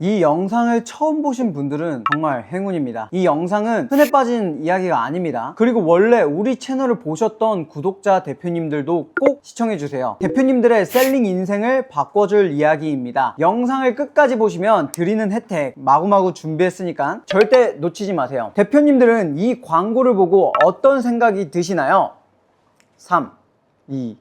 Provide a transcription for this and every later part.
이 영상을 처음 보신 분들은 정말 행운입니다. 이 영상은 흔해 빠진 이야기가 아닙니다. 그리고 원래 우리 채널을 보셨던 구독자 대표님들도 꼭 시청해주세요. 대표님들의 셀링 인생을 바꿔줄 이야기입니다. 영상을 끝까지 보시면 드리는 혜택 마구마구 준비했으니까 절대 놓치지 마세요. 대표님들은 이 광고를 보고 어떤 생각이 드시나요? 3, 2,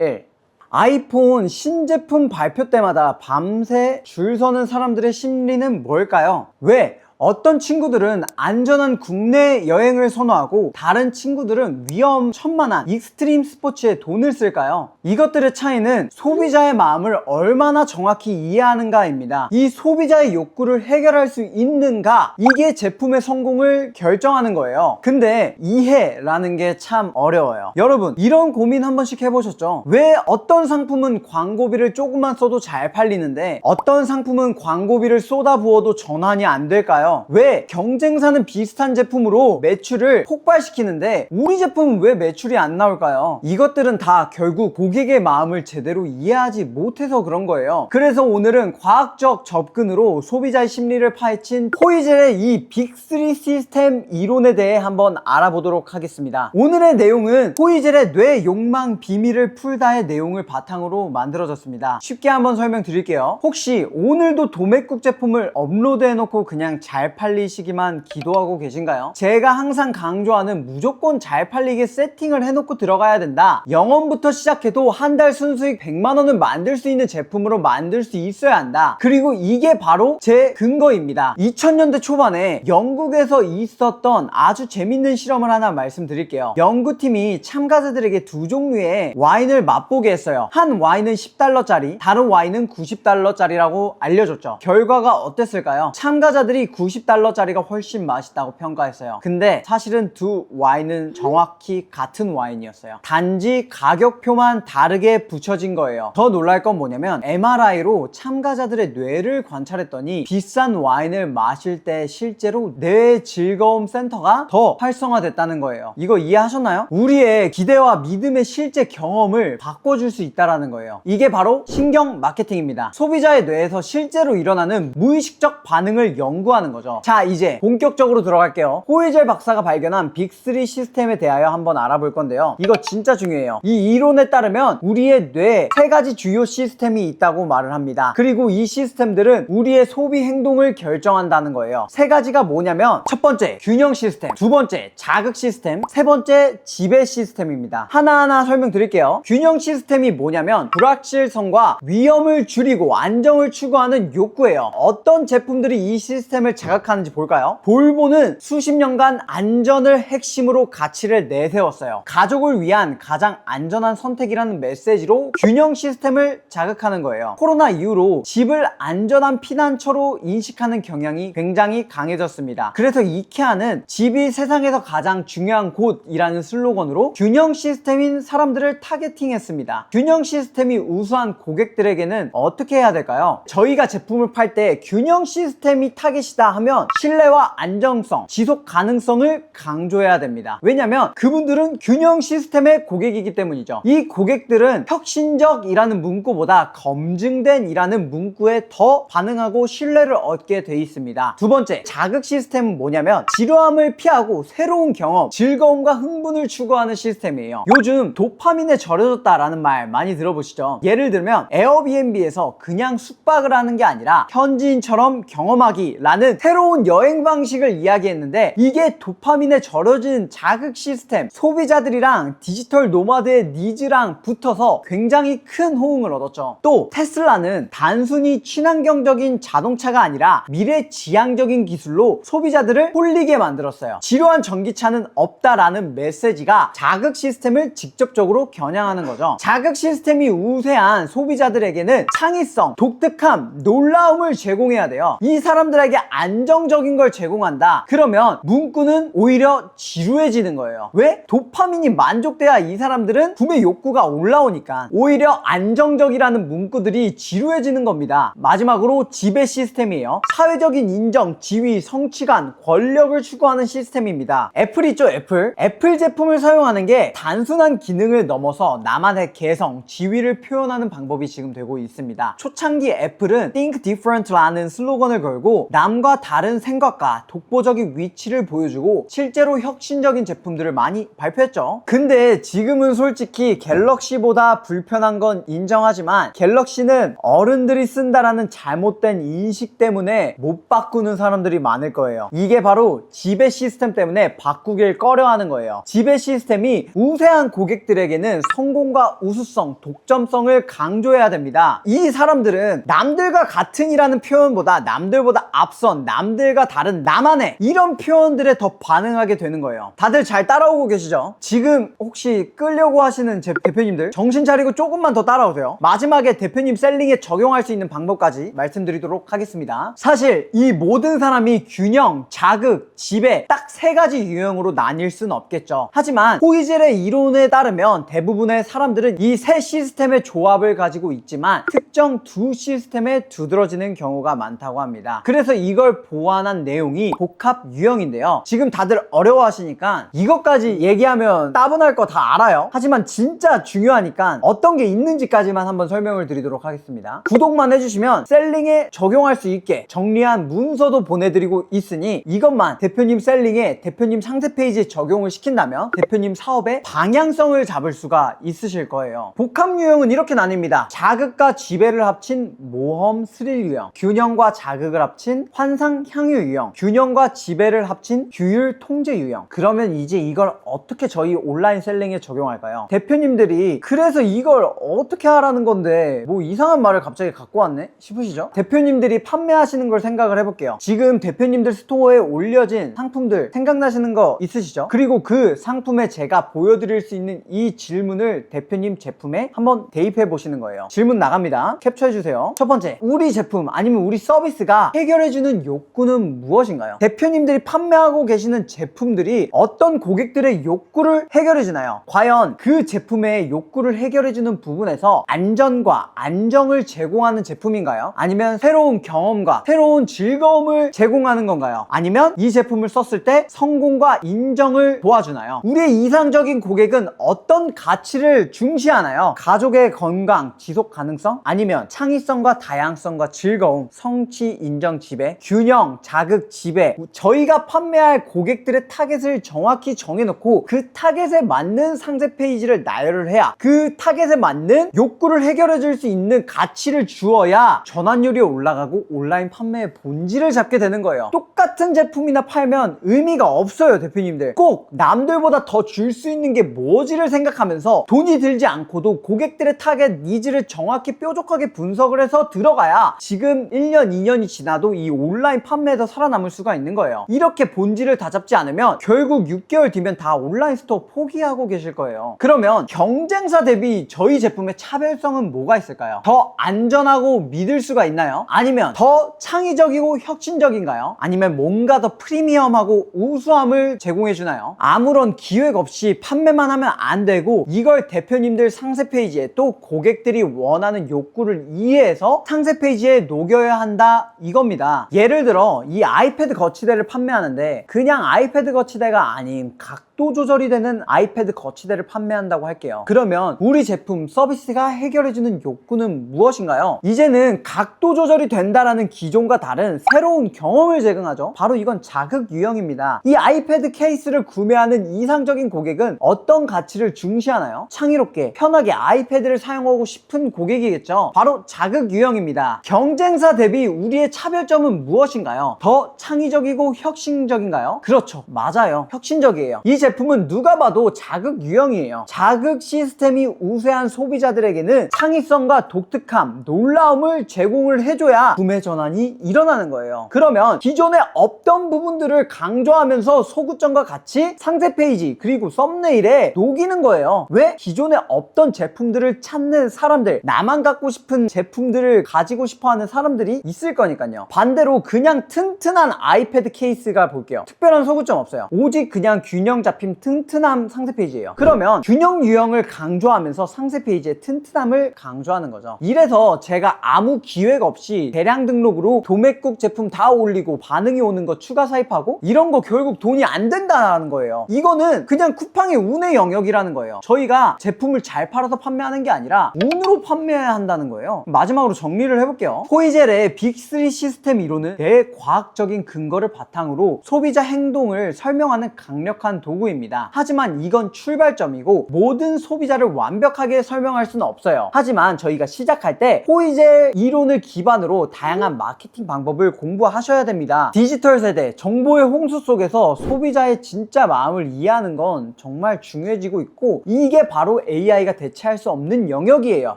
1. 아이폰 신제품 발표 때마다 밤새 줄 서는 사람들의 심리는 뭘까요? 왜? 어떤 친구들은 안전한 국내 여행을 선호하고 다른 친구들은 위험 천만한 익스트림 스포츠에 돈을 쓸까요? 이것들의 차이는 소비자의 마음을 얼마나 정확히 이해하는가입니다. 이 소비자의 욕구를 해결할 수 있는가? 이게 제품의 성공을 결정하는 거예요. 근데 이해라는 게 참 어려워요. 여러분, 이런 고민 한 번씩 해보셨죠? 왜 어떤 상품은 광고비를 조금만 써도 잘 팔리는데 어떤 상품은 광고비를 쏟아부어도 전환이 안 될까요? 왜 경쟁사는 비슷한 제품으로 매출을 폭발시키는데 우리 제품은 왜 매출이 안 나올까요? 이것들은 다 결국 고객의 마음을 제대로 이해하지 못해서 그런 거예요. 그래서 오늘은 과학적 접근으로 소비자의 심리를 파헤친 포이젤의 이 빅3 시스템 이론에 대해 한번 알아보도록 하겠습니다. 오늘의 내용은 포이젤의 뇌 욕망 비밀을 풀다의 내용을 바탕으로 만들어졌습니다. 쉽게 한번 설명드릴게요. 혹시 오늘도 도매국 제품을 업로드해놓고 그냥 잘 팔리시기만 기도하고 계신가요? 제가 항상 강조하는 무조건 잘 팔리게 세팅을 해놓고 들어가야 된다. 영원부터 시작해도 한 달 순수익 100만원을 만들 수 있는 제품으로 만들 수 있어야 한다. 그리고 이게 바로 제 근거입니다. 2000년대 초반에 영국에서 있었던 아주 재밌는 실험을 하나 말씀드릴게요. 연구팀이 참가자들에게 두 종류의 와인을 맛보게 했어요. 한 와인은 10달러짜리, 다른 와인은 90달러짜리라고 알려줬죠. 결과가 어땠을까요? 참가자들이 90달러짜리가 훨씬 맛있다고 평가했어요. 근데 사실은 두 와인은 정확히 같은 와인이었어요. 단지 가격표만 다르게 붙여진 거예요. 더 놀랄 건 뭐냐면 MRI로 참가자들의 뇌를 관찰했더니 비싼 와인을 마실 때 실제로 뇌 즐거움 센터가 더 활성화됐다는 거예요. 이거 이해하셨나요? 우리의 기대와 믿음의 실제 경험을 바꿔줄 수 있다는 거예요. 이게 바로 신경 마케팅입니다. 소비자의 뇌에서 실제로 일어나는 무의식적 반응을 연구하는 거죠. 자, 이제 본격적으로 들어갈게요. 호이젤 박사가 발견한 빅3 시스템에 대하여 한번 알아볼 건데요. 이거 진짜 중요해요. 이 이론에 따르면 우리의 뇌에 세 가지 주요 시스템이 있다고 말을 합니다. 그리고 이 시스템들은 우리의 소비 행동을 결정한다는 거예요. 세 가지가 뭐냐면 첫 번째 균형 시스템, 두 번째 자극 시스템, 세 번째 지배 시스템입니다. 하나하나 설명드릴게요. 균형 시스템이 뭐냐면 불확실성과 위험을 줄이고 안정을 추구하는 욕구예요. 어떤 제품들이 이 시스템을 자극하는지 볼까요? 볼보는 수십 년간 안전을 핵심으로 가치를 내세웠어요. 가족을 위한 가장 안전한 선택이라는 메시지로 균형 시스템을 자극하는 거예요. 코로나 이후로 집을 안전한 피난처로 인식하는 경향이 굉장히 강해졌습니다. 그래서 이케아는 집이 세상에서 가장 중요한 곳이라는 슬로건으로 균형 시스템인 사람들을 타겟팅했습니다. 균형 시스템이 우수한 고객들에게는 어떻게 해야 될까요? 저희가 제품을 팔 때 균형 시스템이 타겟이다 하면 신뢰와 안정성, 지속 가능성을 강조해야 됩니다. 왜냐면 그분들은 균형 시스템의 고객이기 때문이죠. 이 고객들은 혁신적이라는 문구보다 검증된이라는 문구에 더 반응하고 신뢰를 얻게 돼 있습니다. 두 번째, 자극 시스템은 뭐냐면 지루함을 피하고 새로운 경험, 즐거움과 흥분을 추구하는 시스템이에요. 요즘 도파민에 절여졌다라는 말 많이 들어보시죠? 예를 들면 에어비앤비에서 그냥 숙박을 하는 게 아니라 현지인처럼 경험하기라는 새로운 여행 방식을 이야기했는데 이게 도파민에 절여진 자극 시스템, 소비자들이랑 디지털 노마드의 니즈랑 붙어서 굉장히 큰 호응을 얻었죠. 또 테슬라는 단순히 친환경적인 자동차가 아니라 미래 지향적인 기술로 소비자들을 홀리게 만들었어요. 지루한 전기차는 없다라는 메시지가 자극 시스템을 직접적으로 겨냥하는 거죠. 자극 시스템이 우세한 소비자들에게는 창의성, 독특함, 놀라움을 제공해야 돼요. 이 사람들에게 안 정적인 걸 제공한다. 그러면 문구는 오히려 지루해지는 거예요. 왜? 도파민이 만족돼야 이 사람들은 구매 욕구가 올라오니까 오히려 안정적이라는 문구들이 지루해지는 겁니다. 마지막으로 지배 시스템이에요. 사회적인 인정, 지위, 성취감, 권력을 추구하는 시스템입니다. 애플 있죠, 애플. 애플 제품을 사용하는 게 단순한 기능을 넘어서 나만의 개성, 지위를 표현하는 방법이 지금 되고 있습니다. 초창기 애플은 Think Different라는 슬로건을 걸고 남과 다른 생각과 독보적인 위치를 보여주고 실제로 혁신적인 제품들을 많이 발표했죠. 근데 지금은 솔직히 갤럭시보다 불편한 건 인정하지만 갤럭시는 어른들이 쓴다라는 잘못된 인식 때문에 못 바꾸는 사람들이 많을 거예요. 이게 바로 지배 시스템 때문에 바꾸길 꺼려하는 거예요. 지배 시스템이 우세한 고객들에게는 성공과 우수성, 독점성을 강조해야 됩니다. 이 사람들은 남들과 같은이라는 표현보다 남들보다 앞선, 남들과 다른 나만의 이런 표현들에 더 반응하게 되는 거예요. 다들 잘 따라오고 계시죠? 지금 혹시 끌려고 하시는 제 대표님들 정신 차리고 조금만 더 따라오세요. 마지막에 대표님 셀링에 적용할 수 있는 방법까지 말씀드리도록 하겠습니다. 사실 이 모든 사람이 균형, 자극, 지배 딱 세 가지 유형으로 나뉠 수는 없겠죠. 하지만 호이젤의 이론에 따르면 대부분의 사람들은 이 세 시스템의 조합을 가지고 있지만 특정 두 시스템에 두드러지는 경우가 많다고 합니다. 그래서 이걸 보완한 내용이 복합 유형인데요. 지금 다들 어려워하시니까 이것까지 얘기하면 따분할 거 다 알아요. 하지만 진짜 중요하니까 어떤 게 있는지까지만 한번 설명을 드리도록 하겠습니다. 구독만 해주시면 셀링에 적용할 수 있게 정리한 문서도 보내드리고 있으니 이것만 대표님 셀링에 대표님 상세 페이지에 적용을 시킨다면 대표님 사업의 방향성을 잡을 수가 있으실 거예요. 복합 유형은 이렇게 나뉩니다. 자극과 지배를 합친 모험 스릴 유형, 균형과 자극을 합친 환상 향유 유형, 균형과 지배를 합친 규율 통제 유형. 그러면 이제 이걸 어떻게 저희 온라인 셀링에 적용할까요? 대표님들이 그래서 이걸 어떻게 하라는 건데 뭐 이상한 말을 갑자기 갖고 왔네 싶으시죠? 대표님들이 판매하시는 걸 생각을 해볼게요. 지금 대표님들 스토어에 올려진 상품들 생각나시는 거 있으시죠? 그리고 그 상품에 제가 보여드릴 수 있는 이 질문을 대표님 제품에 한번 대입해 보시는 거예요. 질문 나갑니다. 캡처해 주세요. 첫 번째, 우리 제품 아니면 우리 서비스가 해결해 주는 욕구는 무엇인가요? 대표님들이 판매하고 계시는 제품들이 어떤 고객들의 욕구를 해결해 주나요? 과연 그 제품의 욕구를 해결해 주는 부분에서 안전과 안정을 제공하는 제품인가요? 아니면 새로운 경험과 새로운 즐거움을 제공하는 건가요? 아니면 이 제품을 썼을 때 성공과 인정을 도와주나요? 우리의 이상적인 고객은 어떤 가치를 중시하나요? 가족의 건강, 지속 가능성? 아니면 창의성과 다양성과 즐거움, 성취, 인정, 지배, 균형, 자극, 지배. 저희가 판매할 고객들의 타겟을 정확히 정해놓고 그 타겟에 맞는 상세 페이지를 나열을 해야 그 타겟에 맞는 욕구를 해결해 줄 수 있는 가치를 주어야 전환율이 올라가고 온라인 판매의 본질을 잡게 되는 거예요. 똑같은 제품이나 팔면 의미가 없어요, 대표님들. 꼭 남들보다 더 줄 수 있는 게 뭐지를 생각하면서 돈이 들지 않고도 고객들의 타겟 니즈를 정확히 뾰족하게 분석을 해서 들어가야 지금 1년, 2년이 지나도 이 온라인 판매에서 살아남을 수가 있는 거예요. 이렇게 본질을 다 잡지 않으면 결국 6개월 뒤면 다 온라인 스토어 포기하고 계실 거예요. 그러면 경쟁사 대비 저희 제품의 차별성은 뭐가 있을까요? 더 안전하고 믿을 수가 있나요? 아니면 더 창의적이고 혁신적인가요? 아니면 뭔가 더 프리미엄하고 우수함을 제공해 주나요? 아무런 기획 없이 판매만 하면 안 되고 이걸 대표님들 상세 페이지에 또 고객들이 원하는 욕구를 이해해서 상세 페이지에 녹여야 한다 이겁니다. 예를 들어 이 아이패드 거치대를 판매하는데 그냥 아이패드 거치대가 아닌 각도 조절이 되는 아이패드 거치대를 판매한다고 할게요. 그러면 우리 제품 서비스가 해결해주는 욕구는 무엇인가요? 이제는 각도 조절이 된다라는 기존과 다른 새로운 경험을 제공하죠. 바로 이건 자극 유형입니다. 이 아이패드 케이스를 구매하는 이상적인 고객은 어떤 가치를 중시하나요? 창의롭게 편하게 아이패드를 사용하고 싶은 고객이겠죠. 바로 자극 유형입니다. 경쟁사 대비 우리의 차별점은 무엇인가요? 더 창의적이고 혁신적인가요? 그렇죠. 맞아요. 혁신적이에요. 이 제품은 누가 봐도 자극 유형이에요. 자극 시스템이 우세한 소비자들에게는 창의성과 독특함, 놀라움을 제공을 해줘야 구매 전환이 일어나는 거예요. 그러면 기존에 없던 부분들을 강조하면서 소구점과 같이 상세 페이지 그리고 썸네일에 녹이는 거예요. 왜? 기존에 없던 제품들을 찾는 사람들, 나만 갖고 싶은 제품들을 가지고 싶어 하는 사람들이 있을 거니까요. 반대로 그냥 튼튼한 아이패드 케이스가 볼게요. 특별한 소구점 없어요. 오직 그냥 균형 잡힌 튼튼함 상세 페이지예요. 그러면 균형 유형을 강조하면서 상세 페이지의 튼튼함을 강조하는 거죠. 이래서 제가 아무 기획 없이 대량 등록으로 도매국 제품 다 올리고 반응이 오는 거 추가 사입하고 이런 거 결국 돈이 안 된다는 거예요. 이거는 그냥 쿠팡의 운의 영역이라는 거예요. 저희가 제품을 잘 팔아서 판매하는 게 아니라 운으로 판매해야 한다는 거예요. 마지막으로 정리를 해볼게요. 포이젤의 빅3 시스템 이론은 대과학적인 근거를 바탕으로 소비자 행동을 설명하는 강력한 도구 입니다. 하지만 이건 출발점이고 모든 소비자를 완벽하게 설명할 수는 없어요. 하지만 저희가 시작할 때 포이젤 이론을 기반으로 다양한 마케팅 방법을 공부하셔야 됩니다. 디지털 세대, 정보의 홍수 속에서 소비자의 진짜 마음을 이해하는 건 정말 중요해지고 있고 이게 바로 AI가 대체할 수 없는 영역이에요.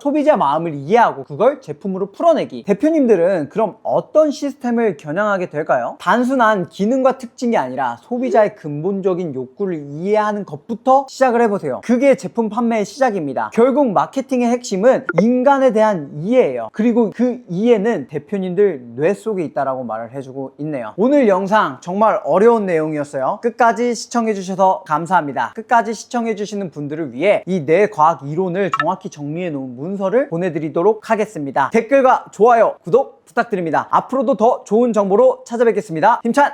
소비자 마음을 이해하고 그걸 제품으로 풀어내기. 대표님들은 그럼 어떤 시스템을 겨냥하게 될까요? 단순한 기능과 특징이 아니라 소비자의 근본적인 욕구를 이해하는 것부터 시작을 해보세요. 그게 제품 판매의 시작입니다. 결국 마케팅의 핵심은 인간에 대한 이해예요. 그리고 그 이해는 대표님들 뇌 속에 있다라고 말을 해주고 있네요. 오늘 영상 정말 어려운 내용이었어요. 끝까지 시청해주셔서 감사합니다. 끝까지 시청해주시는 분들을 위해 이 뇌과학 이론을 정확히 정리해 놓은 문서를 보내드리도록 하겠습니다. 댓글과 좋아요, 구독 부탁드립니다. 앞으로도 더 좋은 정보로 찾아뵙겠습니다. 힘찬!